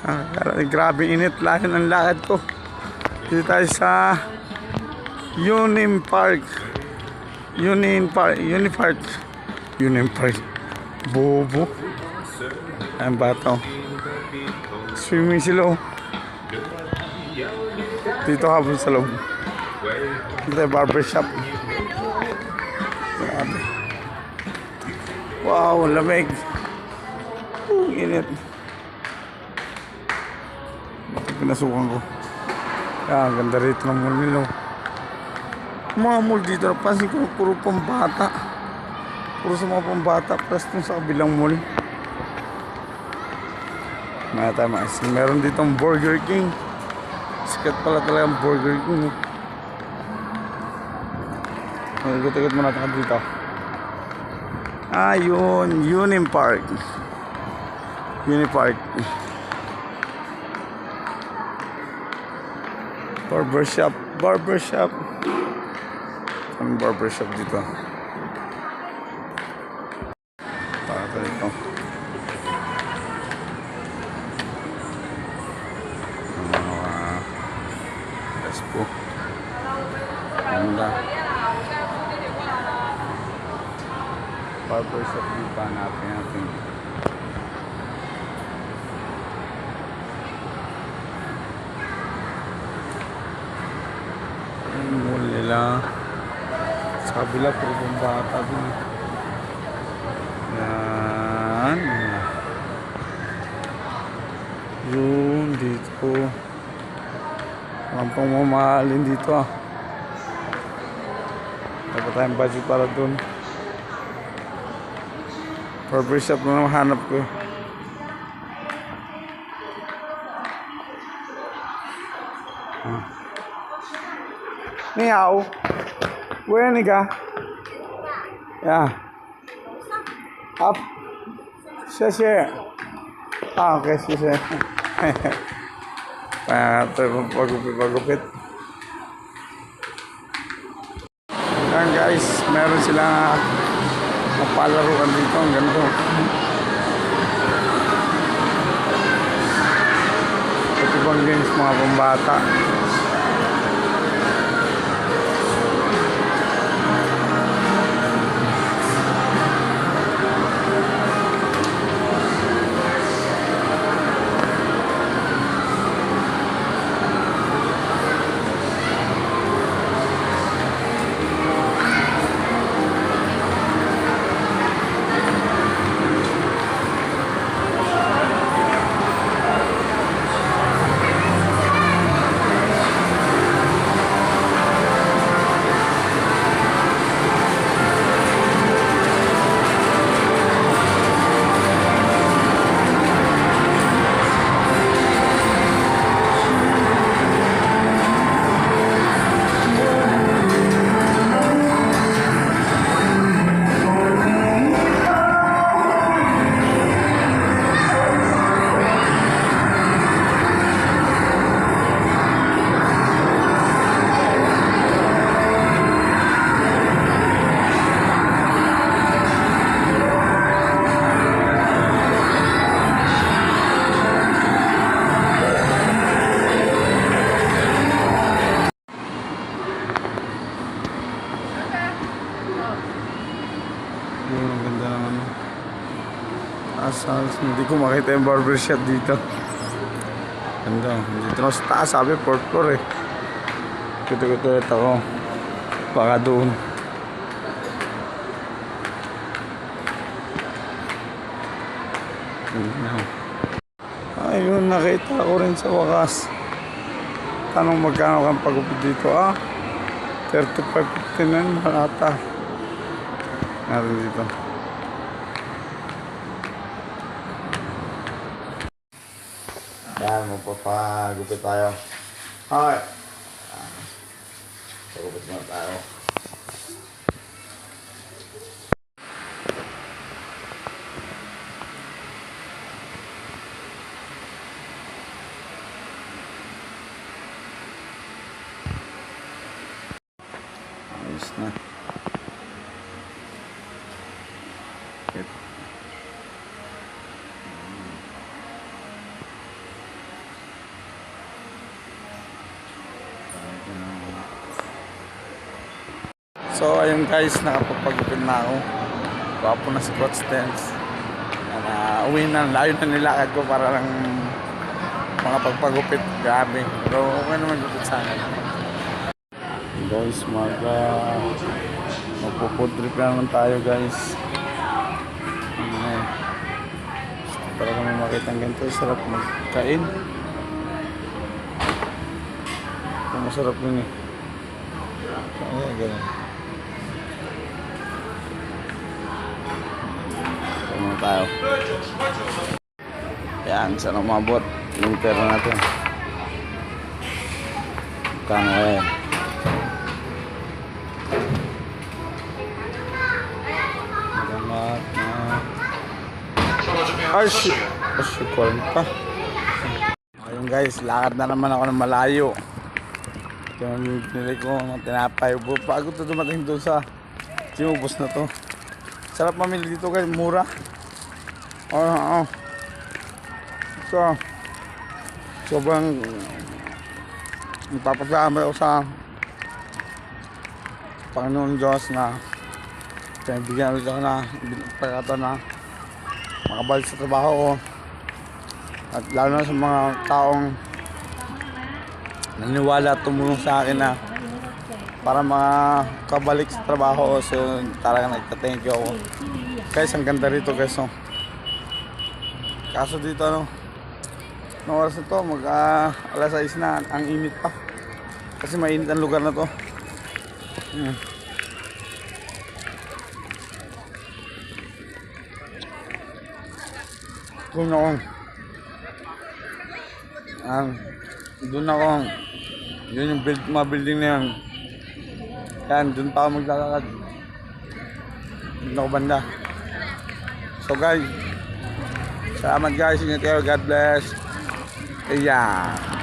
Ah, grabe init lahat ng lakad ko. Dito tayo sa Union Park. Union Park. Union Park. Union Park. Bobo. Ang bata. oh. Swimming sila. oh. Dito habang sa loob. Dito tayo barbershop. Grabe. Wow, lamig. Ang init. Pinasukan ko. Ah, ang ganda rito ng mall nila. oh. Mga mall dito, napansin ko puro pambata. Puro sa mga pambata, plus dun sa kabilang mall. Mga tayo mais. Meron dito ang Burger King. Sikat pala talaga ang Burger King. oh. Ikot-ikot muna tayo dito. Ah. Union Park. Union Park. Barbershop. Barbershop. Ang barbershop dito. Para pa dito. Mga Espo. Ganda. Barbershop dito. Hanapin natin. Nila. Sa kabila, puro bata din. Yan. Yun, dito. Ang pang mamahalin dito ah. Dapat tayong budget para dun. Barbershop na naman hanap ko. eh. Ah. 你好，Where 那个？Yeah. Up. 谢谢。Ah, okay, 谢谢。Ah, ito yung pagupit, pagupit. Yan guys, meron silang mapalaruan dito. Ang ganito. Ito bang games mga pambata. Yun, ang ganda ng ano. Asal, hindi ko makita yung barbershop dito. Ganda. Dito na sa taas, sabi, fourth floor eh. Kuto-kuto ako. Baka doon. Ayun, nakita ko rin sa wakas. Tanong magkano kang pagupit dito? Ah, 35.59 malata. Natin dito. Yan, magpapagupit tayo. Hi! Pagupit muna tayo. Ayos na. Ito. So ayun guys, nakapagpagupit na ako. Gwapo na si Coach Stens. Na uwi na, layo na nilakad ko para lang mga pagpagupit. Grabe. Pero okay naman gupit sa akin. Guys, mag uh, magpo-food na naman tayo guys. Gusto talaga may makita ng ganito. Sarap magkain. Masarap yun eh. Ayan, ganun. Muna tayo. Yan, saan umabot? Yung pera natin. Kano eh. Ay, shit. Ay, shit. pa. Ayun guys, lakad na naman ako ng malayo. Ito yung pinili ko ng tinapay. Bago to dumating doon sa sinubos na to. Sarap mamili dito guys, mura. Oo, oo. So, sobrang nagpapasalamat ako sa Panginoon Diyos na pinabigyan ulit ako na pagkataon na makabalik sa trabaho ko. At lalo na sa mga taong naniwala at tumulong sa akin na para makabalik sa trabaho. So talaga nagka-thank you ako. Guys, ang ganda rito guys. No? Kaso dito ano, no oras na to, mag ah, alas 6 na, ang init pa. Kasi mainit ang lugar na to. Hmm. Doon ako. Ang doon ako. Yun yung build, mga building na yan. Yan, doon pa ako maglalakad. Doon ako banda. So guys, salamat guys. Ingat kayo. God bless. Ayan.